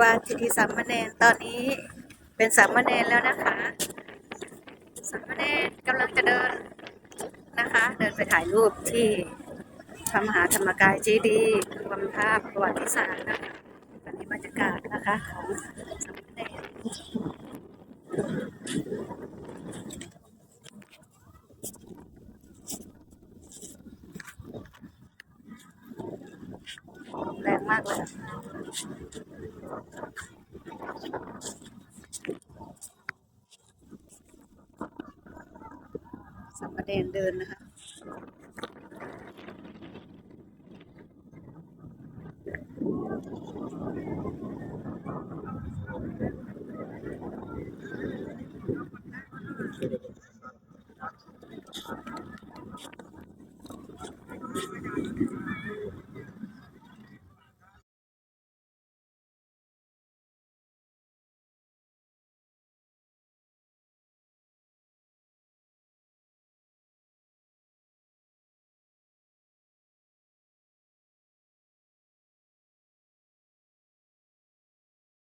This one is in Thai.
ว่าทิติสามเณรตอนนี้เป็นสามเณรแล้วนะคะสามเณรกำลังจะเดินนะคะ เดินไปถ่ายรูปที่พระมหาธรรมกายเจดีย์รวมภาพประวัติศาสตร์นะคะอันนี้บรรยากาศนะคะของสามเณรแรงมากเลย สามแดงเดินนะคะ